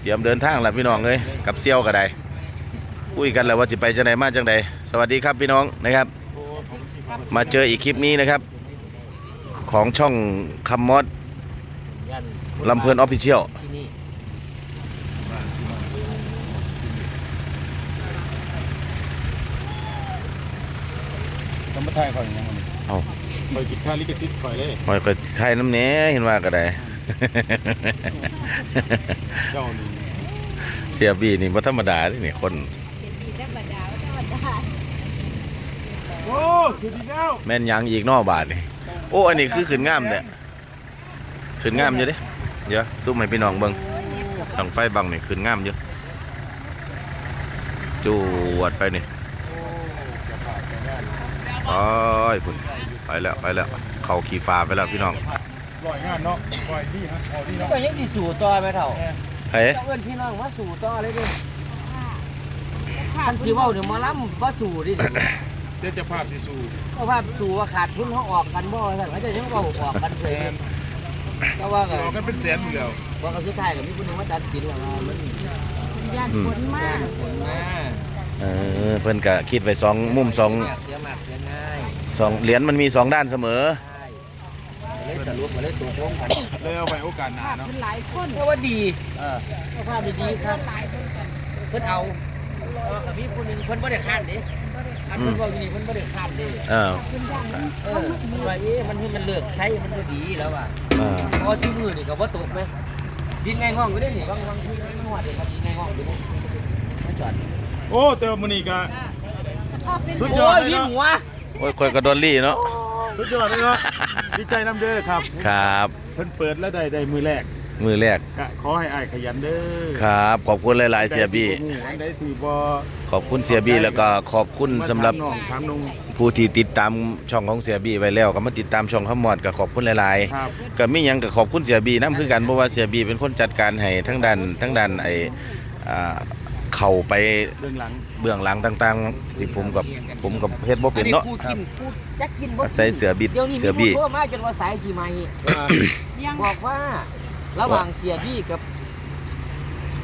เตรียมเดินทางแล้วพี่น้องเอ้ยกับเซี่ยวก็ได้คุยกันแล้วว่าจะไปจังใดมาจังใดสวัสดีครับพี่น้องนะครับ มาเจออีกคลิปนี้นะครับ ของช่องคัมมอดย่านลำเพลินออฟฟิเชียลที่นี่ต้องมาถ่ายข่อยยังไงเอาข่อยกินข้าวลิขสิทธิ์ข่อยเลยหอยก็ไทยน้ำเนี้ยเห็นว่าก็ได้ เจ้านี่เสียบีนี่บ่ธรรมดาเด้นี่คนธรรมดาธรรมดาโอ้คือดีแล้วแม่นหยังอีกนอกบาทนี่โอ้อันนี้คือขืนงามเนี่ยขืนงามอยู่เด้เดี๋ยวซูมให้พี่น้องเบิ่งต้องไฟบังนี่ขืนงามอยู่จวดไปนี่โอ้ยพุ่นไปแล้วไปแล้ว เข้าขี่ฟ้าไปแล้วพี่น้อง ลอยงานเนาะลอยดีฮะเอาดีเนาะก็ยังสิสู่ต่อไหมเถ่าเฮ้ต้องเอิ้นพี่น้องมาสู่ต่อเลยดิคันสิเว้าเดี๋ยวหมาล้ำบ่สู่ดิเดี๋ยวจะภาพสิสูเพราะว่าสู่ว่าขาดทุนเขาออกกันบ่ซั่นเขาจะยังเว้าออกกันเสยแต่ว่าก็รอกันเป็นแสนอยู่แล้วว่าก็สุดท้ายก็มีผู้หนึงมาตัดสินว่ามันย่านฝนมากผลมาเออเพิ่นก็คิดไว้สองมุมสองเสียมากเสียง่ายสองเหรียญมันมีสองด้านเสมอใช่ เลยสรุปมาเลยตกลงกันเลยเอาไว้โอกาสหน้าเนาะเป็นหลายคนแต่ว่าดีเออสภาพดีๆครับหลายคนกันเพิ่นเอาเออกับพี่ผู้หนึงเพิ่นบ่ได้ค้านเด้อันเพิ่นเว้าอยู่นี่เพิ่นบ่ได้ค้านเด้เออคุณย่านมันเออว่าเอ๊ะมันมันเลิกใช้มันก็ดีแล้วว่ะพอชื่อมือนี่ก็บ่ตกไหมดินไงง่องก็ได้นี่บางบางที่มันหอดเลยครับดินไงง่องอยู่นี่มาจอดโอ้แต่ว่ามื้อนี้ก็ชอบเป็นสุดยโอ้อดเลยเนาะโอ้ยคอยกระดอนลี่เนาะ สุดยอดเลยเนาะดีใจนํเด้อครับครับ เพิ่นเปิดแล้วได้ได้มือแรกมือแรกก็ขอให้อ้ายขยันเด้อครับ ขอบคุณหลายๆเสียบี้อันใดที่บ่ขอบคุณเสียบี้แล้วก็ขอบคุณสำหรับมาถามน้องถามนุ่งผู้ที่ติดตามช่องของเสียบี้ไว้แล้วก็มาติดตามช่องขมอดก็ขอบคุณหลายครับๆก็มีหยังก็ขอบคุณเสียบี้นํคือกันเพราะว่าเสียบี้เป็นคนจัดการให้ทั้งด้านทั้งด้านไอ้อ่า เข้าไปเรื่องหลังเบื้องหลังต่างๆที่ผมกับผมกับเฮ็ดบ่เป็นเนาะอัพูดกินพูดจักกินบ่ใส่เสือบิดเดี๋ยวนี้เสือมีบี้ ผู้โทรมาจนว่าสายสิใหม่ยังบอกว่าระหว่างเสียบี้กับ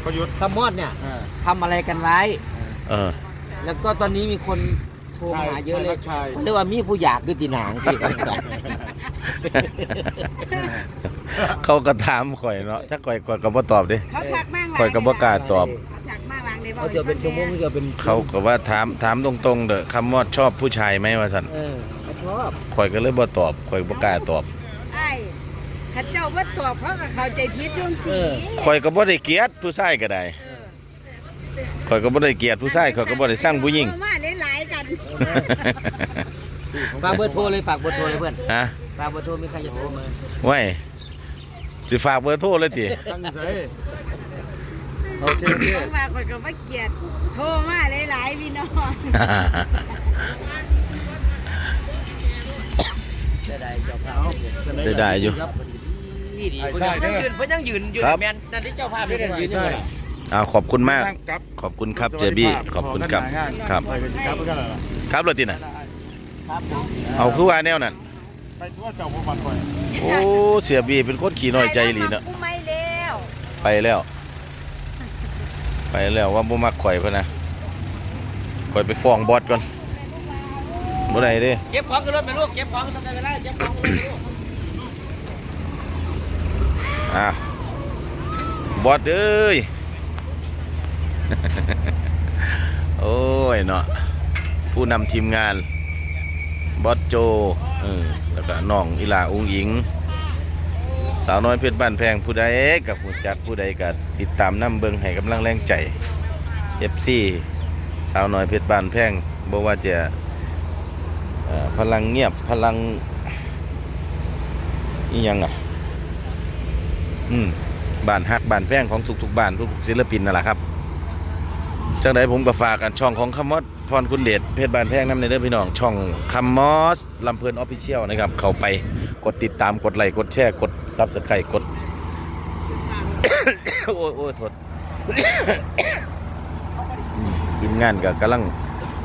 ประยุทธ์คำมอดเนี่ยเออทำอะไรกันไว้ เออ แล้วก็ตอนนี้มีคนโทรมาหาเยอะเลยใช่เขาเรียกว่ามีผู้อยากด้วยตีหนางสิ เขาก็ถามข่อยเนาะถ้าข่อยข่อยก็บ่ตอบเด้ เขาทักมากข่อยก็บ่กล้าตอบ เขาทักมากวางเลยเขาเสียเป็นชั่วโมงเขาเสียเป็นเขาก็ว่าถามถามตรงๆเด้อคำมอดชอบผู้ชายไหมว่าซั่นเออเขาชอบข่อยก็เลยบ่ตอบข่อยบ่กล้าตอบไอ้ข้าเจ้าว่าตัวเพราะกับเขาใจพิษยุ่งสีข่อยก็บ่ได้เกลียดผู้ชายก็ได้ข่อยก็บ่ได้เกลียดผู้ชายข่อยก็บ่ได้สร้างผู้หญิงมาหลายๆกันฝากเบอร์โทรเลยฝากเบอร์โทรเลยเพื่อนฮะฝากเบอร์โทรมีใครจะโทรมาไว้สิฝากเบอร์โทรเลยติตั้งใจ โอเคโอเคมาคนก็มาเกลียดโทรมาหลายๆพี่น้องเสียดายเจ้าภาพเสียดายอยู่ดีดีเพิ่นยังยืนเพิ่นยังยืนอยู่ครัในบแมนนั่นที่เจ้าภาพได้ยืนอยู่น่ะอ้าวขอบคุณมากครับขอบคุณครับเจบี้ขอบคุณครับครับไปกันครับไปกันแล้วล่ะครับรถติน่ะครับผมเอาคือว่าแนวนั้นไปทั่วเจ้าบ่มันข่อยโอ้เสียบีเป็นคนขี้น้อยใจอีหลีเนาะกูไม่แล้วไปแล้ว ไปแล้วว่าบ่มักข่อยเพิ่นนะข่อยไปฟ้องบอสก่อนบ่ได้เด้เก็บของขึ้นรถไปลูกเก็บของตั้งแต่เวลาเก็บของขึ้นรถไปลูกอ้าวบอสเอ้ยโอ้ยเนาะผู้นำทีมงานบอสโจเออแล้วก็น้องอีหลาอุ้งอิง สาวน้อยเพชรบ้านแพงผู้ใดกับผู้จักผู้ใดก็ติดตามน้ำเบิงให้กำลังแรงใจ FC สาวน้อยเพชรบ้านแพงบ่ว่าจะพลังเงียบพลังอีหยังอะอืมบ้านฮักบ้านแพงของทุกๆบ้านทุกๆศิลปินนั่นแหละครับจังใดผมก็ฝากกันช่องของคำมอสพรคุณเดชเพชรบ้านแพงน้ำในเด้องพี่น้องช่องคำมอสลำเพลินออฟฟิเชียลนะครับเข้าไป กดติดตามกดไลค์กดแชร์กดซับสไครต์กด โอ้ยโอ้ยโทษอืมทีมงานก็กำลัง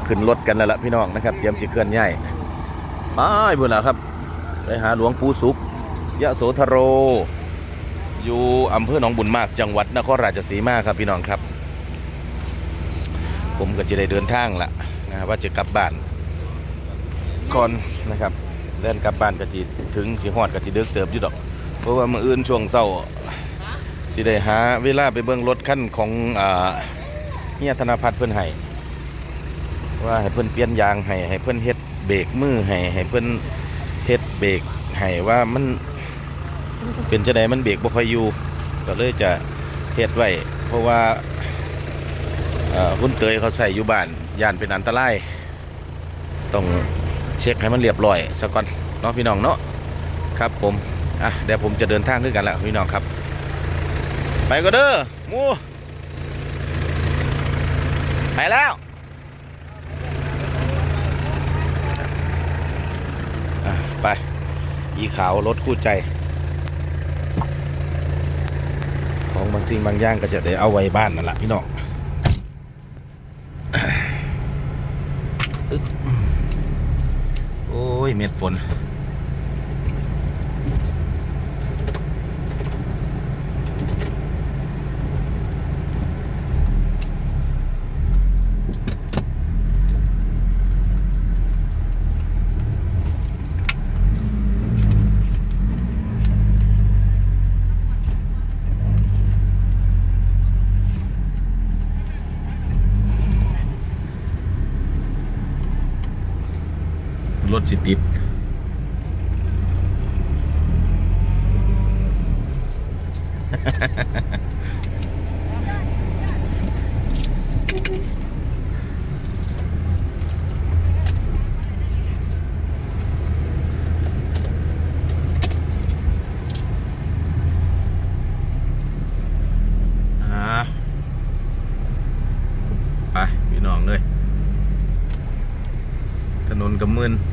ขึ้นรถกันแล้วล่ะพี่น้องนะครับเตรียมจะเคลื่อนย้ายไปบุญแล้วครับไปหาหลวงปู่สุขยะโสธโร อยู่อำเภอหนองบุญมากจังหวัดนครราชสีมาครับพี่น้องครับ ผมก็จะได้เดินทางละนะครับว่าจะกลับบ้านก่อนนะครับ เดินกลับบ้านก็จะถึงสิฮอดก็จะเดึกเติบอยู่ดอก เพราะว่ามื้ออื่นช่วงเช้าสิได้หาเวลาไปเบิ่งรถคันของอ่าเฮียธนพัฒน์เพิ่นให้ว่าให้เพิ่นเปลี่ยนยางให้ให้เพิ่นเฮ็ดเบรกมือให้ให้เพิ่นเฮ็ดเบรกให้ว่ามันเป็นจังไดมันเบรกบ่ค่อยอยู่ก็เลยจะเฮ็ดไว้เพราะว่าคุณเตยเขาใส่อยู่บ้านยานเป็นอันตรายต้อง เช็คให้มันเรียบร้อยซะก่อนเนาะพี่น้องเนาะครับผมอะเดี๋ยวผมจะเดินทางขึ้นกันแล้วพี่น้องครับ ไปก็เด้อมูไปแล้วไปอีขาวรถคู่ใจ ของบางสิ่งบางอย่างก็จะได้เอาไว้บ้านนั่นแหละพี่น้อง อึ๊บโอ้ย เม็ดฝน รถสิติดอ่าไปพี่น้องเลยถนนกับมืนก็กับบ่มืน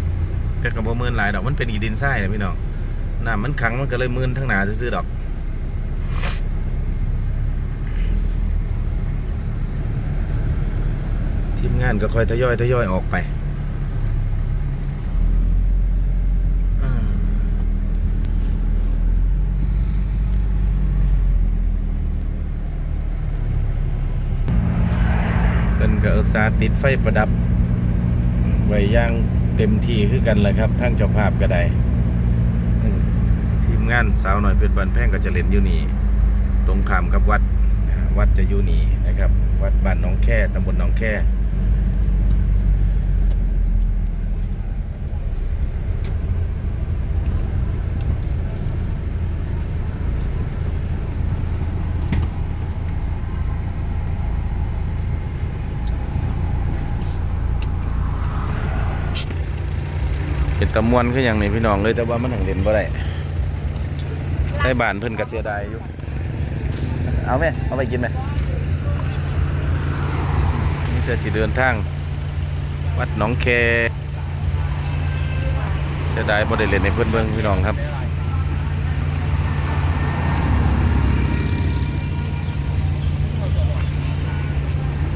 ายดอกมันเป็นอีดินทรายนะพี่น้องน้ำมันขังมันก็เลยมืนทั้งหนาซื่อๆดอกทีมงานก็ค่อยทยอยทยอยออกไปเพิ่นก็อุตสาติดไฟประดับไว้ย่าง เต็มที่คือกันเลยครับทั้งเจ้าภาพก็ได้ทีมงานสาวหน่อยเป็นบันแพงก็จะเล่นอยู่นี่ ตรงขามกับวัดวัดจะอยู่นี่นะครับ วัดบ้านน้องแค่ตำบลหนองแค่ เป็นตะมวนคืออย่างนี้พี่น้องเลยแต่ว่ามันหังเล่นบ่ได้ใช้บานเพิ่นก็เสียดายอยู่ เอาไหมเอาไปกินไหมนี่จะจิเดินทาง วัดหนองแคเสียดายบ่ได้เล่นในเพื่อนเบิ่งพี่น้องครับ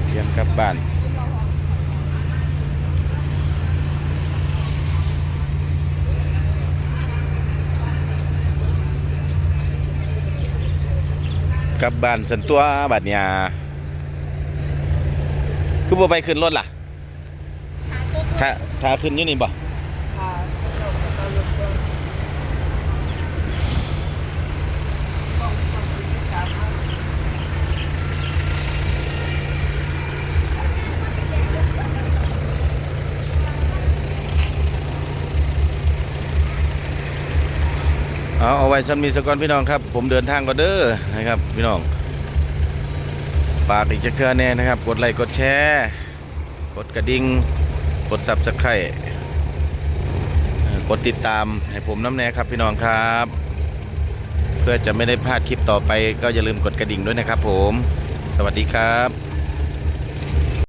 เตรียมกลับบ้าน กลับบ้านสันตัวบัดเนี่ยคือบ่ไปขึ้นรถล่ะถ้าถ้าขึ้นอยู่นี่บ่ เอาเอาไว้ฉันมีสกอนพี่น้องครับ ผมเดินทางก็เด้อนะครับ พี่น้องฝากอีกจักเทื่อแน่นะครับ กดไลค์กดแชร์กดกระดิ่งกด Subscribe เอ่อกดติดตามให้ผมน้ำแน่ครับพี่น้องครับ เพื่อจะไม่ได้พลาดคลิปต่อไป ก็อย่าลืมกดกระดิ่งด้วยนะครับผม สวัสดีครับ